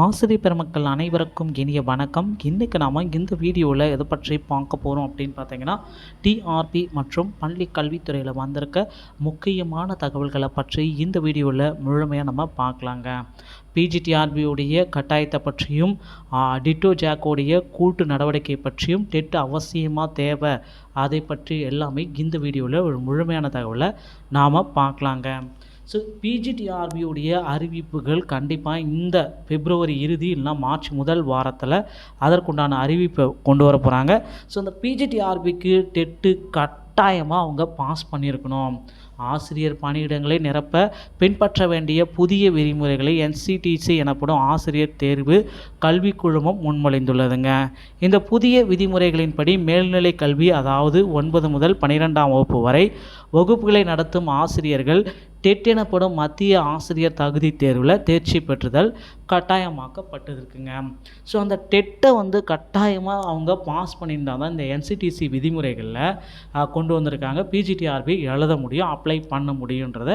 ஆசிரியர் பெருமக்கள் அனைவருக்கும் இனிய வணக்கம். இன்றைக்கு நாம் இந்த வீடியோவில் எதை பற்றி பார்க்க போகிறோம் அப்படின்னு பார்த்தீங்கன்னா டிஆர்பி மற்றும் பள்ளி கல்வித்துறையில் வந்திருக்க முக்கியமான தகவல்களை பற்றி இந்த வீடியோவில் முழுமையாக நம்ம பார்க்கலாங்க. பிஜிடிஆர்பியுடைய கட்டாயத்தை பற்றியும் டிட்டோ ஜாக்கோடைய கூட்டு நடவடிக்கை பற்றியும் டெட் அவசியமாக தேவை? அதை பற்றி எல்லாமே இந்த வீடியோவில் ஒரு முழுமையான தகவலை நாம் பார்க்கலாங்க. ஸோ பிஜிடிஆர்பியுடைய அறிவிப்புகள் கண்டிப்பாக இந்த பிப்ரவரி இறுதி இல்லைனா மார்ச் முதல் வாரத்தில் அதற்குண்டான அறிவிப்பை கொண்டு வர போகிறாங்க ஸோ இந்த பிஜிடிஆர்பிக்கு டெட்டு கட்டாயமாக அவங்க பாஸ் பண்ணியிருக்கணும். ஆசிரியர் பணியிடங்களை நிரப்ப பின்பற்ற வேண்டிய புதிய விதிமுறைகளை என்சிடிசி எனப்படும் ஆசிரியர் தேர்வு கல்விக் குழுமம் முன்மொழிந்துள்ளதுங்க. இந்த புதிய விதிமுறைகளின்படி மேல்நிலை கல்வி அதாவது ஒன்பது முதல் பனிரெண்டாம் வகுப்பு வரை வகுப்புகளை நடத்தும் ஆசிரியர்கள் டெட் எனப்படும் மத்திய ஆசிரியர் தகுதி தேர்வில் தேர்ச்சி பெற்றுதல் கட்டாயமாக்கப்பட்டிருக்குங்க. ஸோ அந்த டெட்டை வந்து கட்டாயமாக அவங்க பாஸ் பண்ணியிருந்தால் தான் இந்த என்சிடிசி விதிமுறைகளில் கொண்டு வந்திருக்காங்க. பிஜிடிஆர்பி எழுத முடியும் அப்ளை பண்ண முடியுன்றத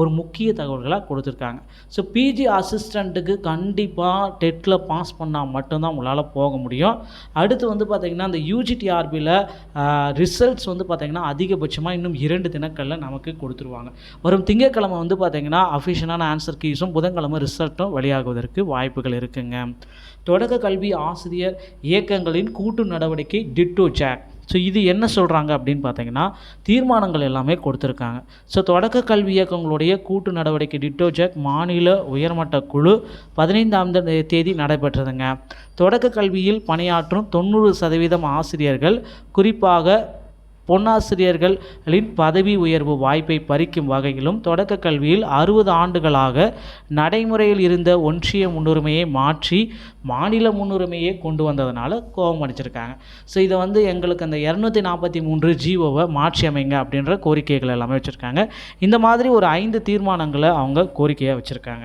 ஒரு முக்கிய தகவல்களாக கொடுத்துருக்காங்க. ஸோ பிஜி அசிஸ்டண்ட்டுக்கு கண்டிப்பாக டெட்டில் பாஸ் பண்ணால் மட்டும்தான் உங்களால் போக முடியும். அடுத்து வந்து பார்த்திங்கன்னா அந்த யூஜிடிஆர்பியில் ரிசல்ட்ஸ் வந்து பார்த்திங்கன்னா அதிகபட்சமாக இன்னும் இரண்டு தினங்களில் நமக்கு கொடுத்துருவாங்க. வரும் திங்கட்கிழமை வந்து பார்த்திங்கன்னா அஃபிஷியலான ஆன்சர் கீஸும் புதன்கிழமை ரிசல்ட்டும் வெளியாகுவதற்கு வாய்ப்புகள் இருக்குங்க. தொடக்க கல்வி ஆசிரியர் இயக்கங்களின் கூட்டு நடவடிக்கை டிட்டோ ஜாக் ஸோ இது என்ன சொல்கிறாங்க அப்படின்னு பார்த்தீங்கன்னா தீர்மானங்கள் எல்லாமே கொடுத்துருக்காங்க. ஸோ தொடக்க கல்வி இயக்கங்களுடைய கூட்டு நடவடிக்கை டிட்டோஜக் மாநில உயர்மட்ட குழு பதினைந்தாம் தேதி நடைபெற்றதுங்க. தொடக்க கல்வியில் பணியாற்றும் தொண்ணூறு சதவீதம் ஆசிரியர்கள் குறிப்பாக பொன்னாசிரியர்களின் பதவி உயர்வு வாய்ப்பை பறிக்கும் வகையிலும் தொடக்க கல்வியில் அறுபது ஆண்டுகளாக நடைமுறையில் இருந்த ஒன்றிய முன்னுரிமையை மாற்றி மாநில முன்னுரிமையை கொண்டு வந்ததுனால கோபம் அடிச்சிருக்காங்க ஸோ இதை வந்து எங்களுக்கு அந்த இரநூத்தி நாற்பத்தி மூன்று ஜிஓவை மாற்றி அமைங்க அப்படின்ற கோரிக்கைகள் எல்லாமே வச்சுருக்காங்க. இந்த மாதிரி ஒரு ஐந்து தீர்மானங்களை அவங்க கோரிக்கையாக வச்சுருக்காங்க.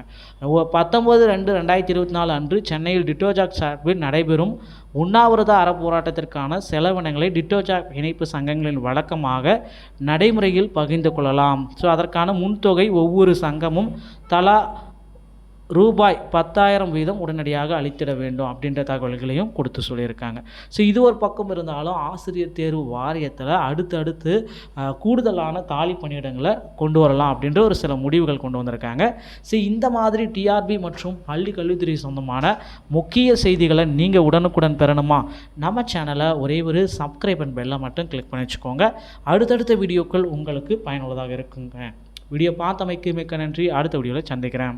பத்தொம்போது ரெண்டு ரெண்டாயிரத்தி இருபத்தி நாலு அன்று சென்னையில் டிட்டோஜாக் சார்பில் நடைபெறும் உண்ணாவிரத அறப்போராட்டத்திற்கான செலவினங்களை டிட்டோஜாக் இணைப்பு சங்கங்களின் வழக்கமாக நடைமுறையில் பகிர்ந்து கொள்ளலாம். ஸோ அதற்கான முன்தொகை ஒவ்வொரு சங்கமும் தலா ரூபாய் பத்தாயிரம் வீதம் உடனடியாக அளித்திட வேண்டும் அப்படின்ற தகவல்களையும் கொடுத்து சொல்லியிருக்காங்க. ஸோ இது ஒரு பக்கம் இருந்தாலும் ஆசிரியர் தேர்வு வாரியத்தில் அடுத்தடுத்து கூடுதலான காலி பணியிடங்களை கொண்டு வரலாம் அப்படின்ற ஒரு சில முடிவுகள் கொண்டு வந்திருக்காங்க. ஸோ இந்த மாதிரி டிஆர்பி மற்றும் பள்ளி கல்வித்துறை சொந்தமான முக்கிய செய்திகளை நீங்கள் உடனுக்குடன் பெறணுமா? நம்ம சேனலை ஒரே ஒரு சப்ஸ்கிரைப் அண்ட் பெல்லை மட்டும் கிளிக் பண்ணி வச்சுக்கோங்க. அடுத்தடுத்த வீடியோக்கள் உங்களுக்கு பயனுள்ளதாக இருக்குங்க. வீடியோ பார்த்தமைக்கு மிக்க நன்றி. அடுத்த வீடியோவில் சந்திக்கிறேன்.